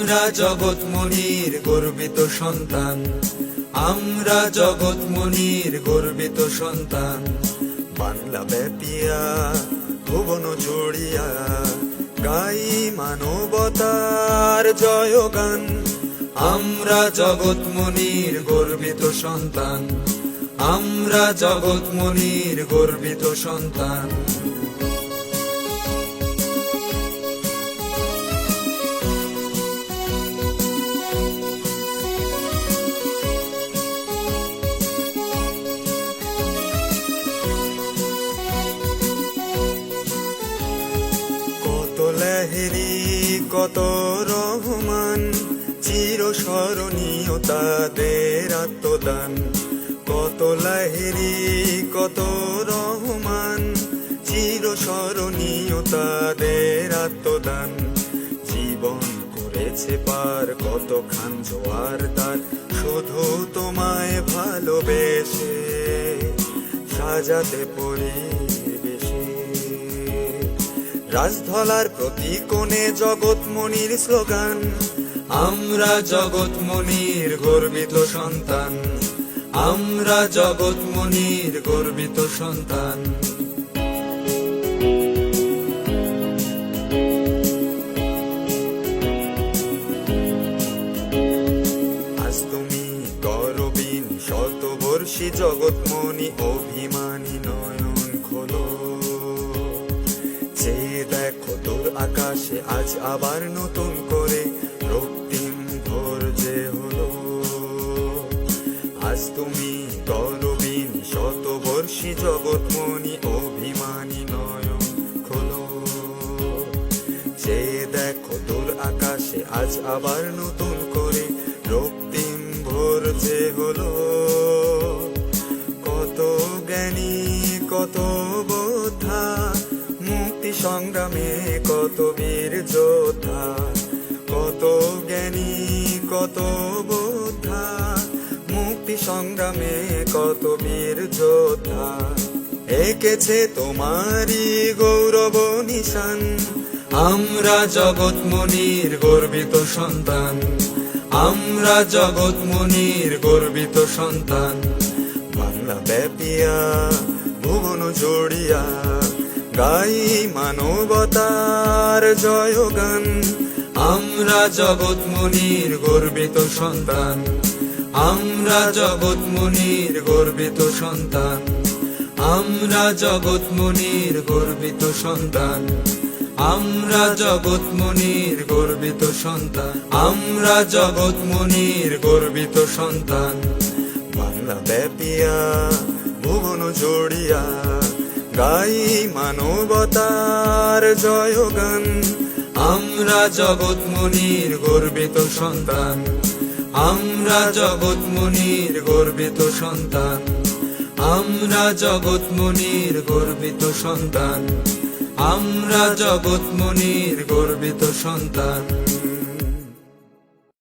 আমরা জগৎমনির গর্বিত সন্তান। আমরা জগৎমনির গর্বিত সন্তান। বাংলা ব্যাপিয়া, ভুবন জড়িয়া, গাই মানবতার জয়গান। আমরা জগৎমনির গর্বিত সন্তান। আমরা জগৎমনির গর্বিত সন্তান। লাহেরি কত রহমান চির স্মরণীয় তাদের আত্মদান। কত লাহেরি, কত রহমান চির স্মরণীয় তাদের আত্মদান। জীবন করেছে পার কত খান জোয়ার তার। শুধু তোমায় ভালোবেসে সাজাতে পরিবেশে রাজধলার প্রতি কোণে জগৎমনির স্লোগান, আমরা জগৎমনির গর্বিত সন্তান, আমরা জগৎমনির গর্বিত সন্তান। আজ তুমি শতবর্ষী জগৎমণি, অভিমানী নয়ন আকাশে আজ আবার নতুন করে রক্তিম ভোর যে হলো। আজ তুমি গরবিন শতবর্ষী জগৎমণি, অভিমানী নয়ন খোলো। যে দেখো তোর আকাশে, আজ আবার নতুন করে রক্তিম ভোর যে হলো। কত জ্ঞানী, কত সংগ্রামে কত বীর যোদ্ধা, কত জ্ঞানী, কত বোদ্ধা, মুক্তি সংগ্রামে কত বীর যোদ্ধা। এঁকেছে তোমারই গৌরব নিশান, আমরা জগৎমনির গর্বিত সন্তান, আমরা জগৎমনির গর্বিত সন্তান। বাংলা ব্যাপিয়া ভুবন জড়িয়া গাই মানবতার জয়গান আমরা জগৎমনির গর্বিত সন্তান। আমরা জগৎমনির গর্বিত সন্তান। আমরা জগৎমনির গর্বিত সন্তান। আমরা জগৎমনির গর্বিত সন্তান। আমরা জগৎমনির গর্বিত সন্তান। বাংলা ব্যাপিয়া ভুবন জড়িয়া। গাই মানবতার জয়গান। আমরা জগৎমনির গর্বিত সন্তান। আমরা জগৎমনির গর্বিত সন্তান। আমরা জগৎমনির গর্বিত সন্তান। আমরা জগৎমনির গর্বিত সন্তান।